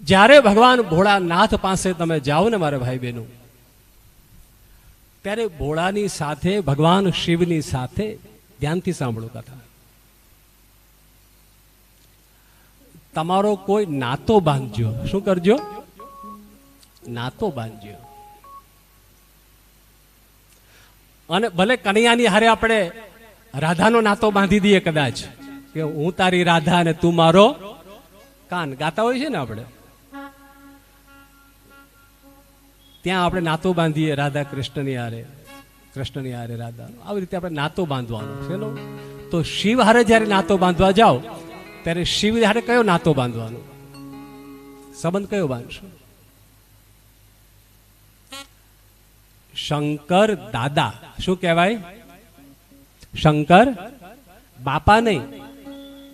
જ્યારે ભગવાન ભોળાનાથ પાસે તમે જાઓ ને મારા ભાઈ બહેનો ત્યારે ભોળાની સાથે, ભગવાન શિવની સાથે ધ્યાનથી સાંભળો કથા. તમારો કોઈ નાતો બાંધજો. શું કરજો? નાતો બાંધજો. અને ભલે કનૈયાની હારે આપણે રાધાનો નાતો બાંધી દઈએ કદાચ, કે હું તારી રાધા અને તું મારો કાન. ગાતા હોય છે ને આપણે? ત્યાં આપણે નાતો બાંધીએ રાધા કૃષ્ણની હારે કૃષ્ણની હારે રાધા આવી રીતે આપણે નાતો બાંધવાનો છે તો શિવ હારે જ્યારે નાતો બાંધવા જાઓ, ત્યારે શિવ હારે કયો નાતો બાંધવાનો? સંબંધ કયો બાંધશો? શંકર દાદા. શું કહેવાય? શંકર બાપા નહીં.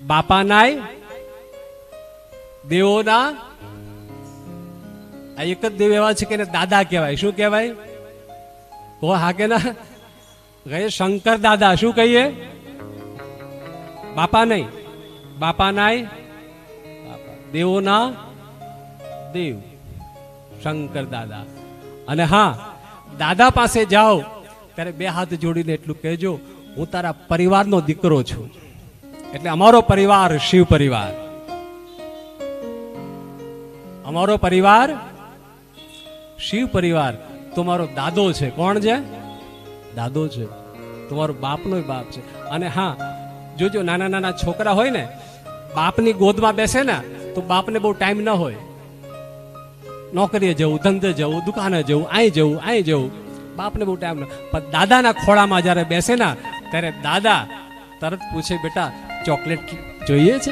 બાપા નાય દેવોના આ એક જ દેવ એવા છે કે દાદા કહેવાય. શું કહેવાય? કહો હા કે ના કહીએ શંકર દાદા, શું કહીએ? બાપા નહીં. બાપા નાય. દેવોના દેવ. શંકર દાદા. અને હા, દાદા પાસે જાઓ, ત્યારે બે હાથ જોડીને એટલું કહેજો, હું તારા પરિવારનો દીકરો છું. એટલે અમારો પરિવાર, શિવ પરિવાર. અમારો પરિવાર શિવ પરિવાર, તમારો દાદો છે. કોણ છે? દાદો છે. તમારો બાપનો બાપ છે. અને હા, જોજો, નાના નાના છોકરા હોય ને, બાપની ગોદમાં બેસે ને, તો બાપને બહુ ટાઈમ ન હોય. નોકરીએ જવું, ધંધે જવું, દુકાને જવું અહીં જવું અહીં જવું. બાપને બહુ ટાઈમ ન પણ દાદાના ખોળામાં જ્યારે બેસે ને, ત્યારે દાદા તરત પૂછે, બેટા, ચોકલેટ જોઈએ છે?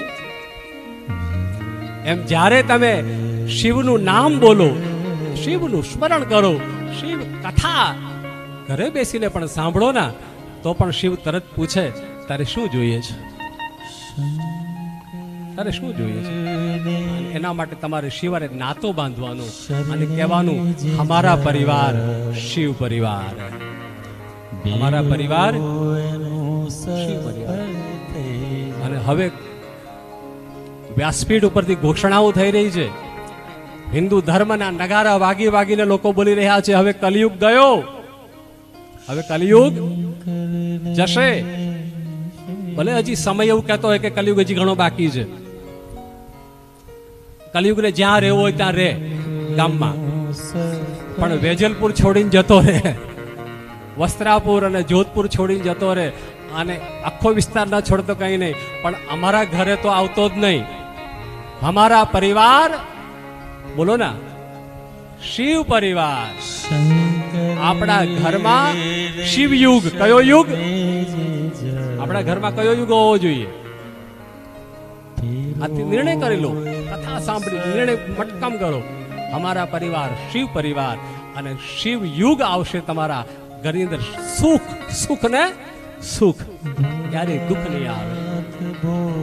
એમ જ્યારે તમે શિવનું નામ બોલો શિવનું સ્મરણ કરો. શિવ કથા ઘરે બેસીને પણ સાંભળો ના, તો પણ શિવ તરત પૂછે, તારે શું જોઈએ છે? તારે શું જોઈએ છે? એના માટે તમારે શિવારે નાતો બાંધવાનો અને કહેવાનું, અમારા પરિવાર, શિવ પરિવાર. અમારા પરિવાર, શિવ પરિવાર. અને હવે વ્યાસપીઠ ઉપરથી ઘોષણાઓ થઈ રહી છે. હિન્દુ ધર્મના નગારા વાગી વાગીને લોકો બોલી રહ્યા છે, હવે કલયુગ ગયો. હવે કલયુગ જશે. ભલે હજી સમય એવું કહેતો હોય કે કલયુગ હજી ઘણો બાકી છે. કલિયુગને જ્યાં રહેવો હોય ત્યાં રહે ગામમાં. પણ વેજલપુર છોડીને જતો રહે. વસ્ત્રાપુર અને જોધપુર છોડીને જતો રહે. અને આખો વિસ્તાર ન છોડતો કંઈ નહીં. પણ અમારા ઘરે તો આવતો જ નહીં. અમારા પરિવાર બોલો ના. શિવ પરિવાર. આપણા ઘરમાં શિવયુગ કયો યુગ? આપણા ઘરમાં કયો યુગ હોવો જોઈએ? આથી નિર્ણય કરી લો. કથા સાંભળી, નિર્ણય મટકામ કરો. અમારા પરિવાર, શિવ પરિવાર અને શિવ યુગ આવશે તમારા ઘરની અંદર. સુખ સુખ ને સુખ. ક્યારે દુઃખ નહીં આવે.